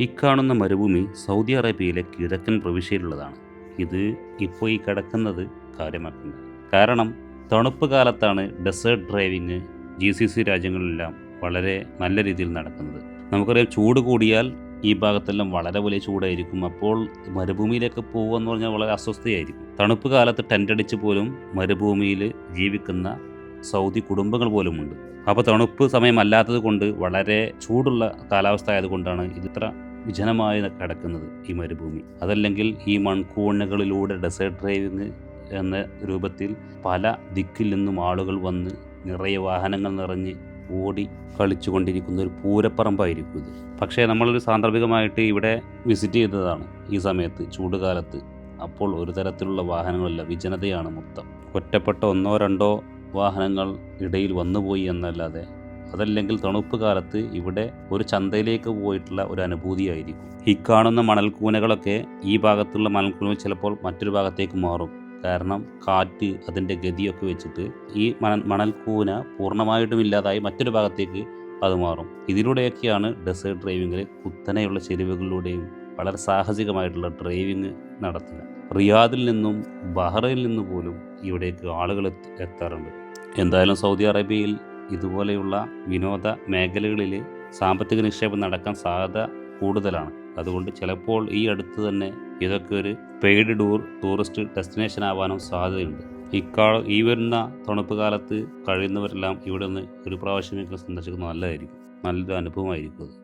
ഇക്കാണുന്ന മരുഭൂമി സൗദി അറേബ്യയിലെ കിഴക്കൻ പ്രവിശ്യയിലുള്ളതാണ്. ഇത് ഇപ്പോൾ ഈ കിടക്കുന്നത് കാര്യമാക്കുന്നത്. കാരണം തണുപ്പ് കാലത്താണ് desert driving G C C രാജ്യങ്ങളിലെല്ലാം വളരെ നല്ല രീതിയിൽ നടക്കുന്നത്. നമുക്കറിയാം ചൂട് കൂടിയാൽ ഈ ഭാഗത്തെല്ലാം വളരെ വലിയ ചൂടായിരിക്കും. അപ്പോൾ മരുഭൂമിയിലേക്ക് പോകുക എന്ന് പറഞ്ഞാൽ വളരെ അസ്വസ്ഥയായിരിക്കും. തണുപ്പ് കാലത്ത് ടെന്റ് അടിച്ച് പോലും മരുഭൂമിയിൽ ജീവിക്കുന്ന സൗദി കുടുംബങ്ങൾ പോലുമുണ്ട്. അപ്പോൾ തണുപ്പ് സമയമല്ലാത്തത് കൊണ്ട് വളരെ ചൂടുള്ള കാലാവസ്ഥ ആയതുകൊണ്ടാണ് ഇത് ഇത്ര വിജനമായി കിടക്കുന്നത് ഈ മരുഭൂമി. അതല്ലെങ്കിൽ ഈ മൺകൂണുകളിലൂടെ ഡെസേർട്ട് ഡ്രൈവിങ് എന്ന രൂപത്തിൽ പല ദിക്കിൽ നിന്നും ആളുകൾ വന്ന് നിറയെ വാഹനങ്ങൾ നിറഞ്ഞ് ഓടി കളിച്ചുകൊണ്ടിരിക്കുന്ന ഒരു പൂരപ്പറമ്പായിരിക്കും ഇത്. പക്ഷേ നമ്മളൊരു സാന്ദർഭികമായിട്ട് ഇവിടെ വിസിറ്റ് ചെയ്തതാണ് ഈ സമയത്ത് ചൂടുകാലത്ത് അപ്പോൾ ഒരു തരത്തിലുള്ള വാഹനങ്ങളില്ല വിജനതയാണ് മൊത്തം. ഒറ്റപ്പെട്ട ഒന്നോ രണ്ടോ വാഹനങ്ങൾ ഇടയിൽ വന്നുപോയി എന്നല്ലാതെ അതല്ലെങ്കിൽ തണുപ്പ് കാലത്ത് ഇവിടെ ഒരു ചന്തയിലേക്ക് പോയിട്ടുള്ള ഒരു അനുഭൂതിയായിരിക്കും. ഈ കാണുന്ന മണൽക്കൂനകളൊക്കെ ഈ ഭാഗത്തുള്ള മണൽക്കൂനകൾ ചിലപ്പോൾ മറ്റൊരു ഭാഗത്തേക്ക് മാറും. കാരണം കാറ്റ് അതിന്റെ ഗതിയൊക്കെ വെച്ചിട്ട് ഈ മണൽ മണൽക്കൂന പൂർണമായിട്ടും ഇല്ലാതായി മറ്റൊരു ഭാഗത്തേക്ക് അത് മാറും. ഇതിലൂടെയൊക്കെയാണ് ഡെസേർട്ട് ഡ്രൈവിങ്ങിൽ കുത്തനെയുള്ള ചെരുവുകളിലൂടെയും വളരെ സാഹസികമായിട്ടുള്ള ഡ്രൈവിംഗ് നടത്തുക. റിയാദിൽ നിന്നും ബഹ്റയിൽ നിന്ന് പോലും ഇവിടേക്ക് ആളുകൾ എത്തി- എത്താറുണ്ട്. എന്തായാലും സൗദി അറേബ്യയിൽ ഇതുപോലെയുള്ള വിനോദ മേഖലകളിൽ സാമ്പത്തിക നിക്ഷേപം നടക്കാൻ സാധ്യത കൂടുതലാണ്. അതുകൊണ്ട് ചിലപ്പോൾ ഈ അടുത്ത് തന്നെ ഇതൊക്കെ ഒരു പെയ്ഡ് ടൂർ ടൂറിസ്റ്റ് ഡെസ്റ്റിനേഷൻ ആവാനും സാധ്യതയുണ്ട്. ഇക്കാ ഈ വരുന്ന തണുപ്പ് കാലത്ത് കഴിയുന്നവരെല്ലാം ഇവിടെ നിന്ന് ഒരു പ്രാവശ്യമെങ്കിലും സന്ദർശിക്കുന്നത് നല്ലതായിരിക്കും. നല്ലൊരു അനുഭവമായിരിക്കും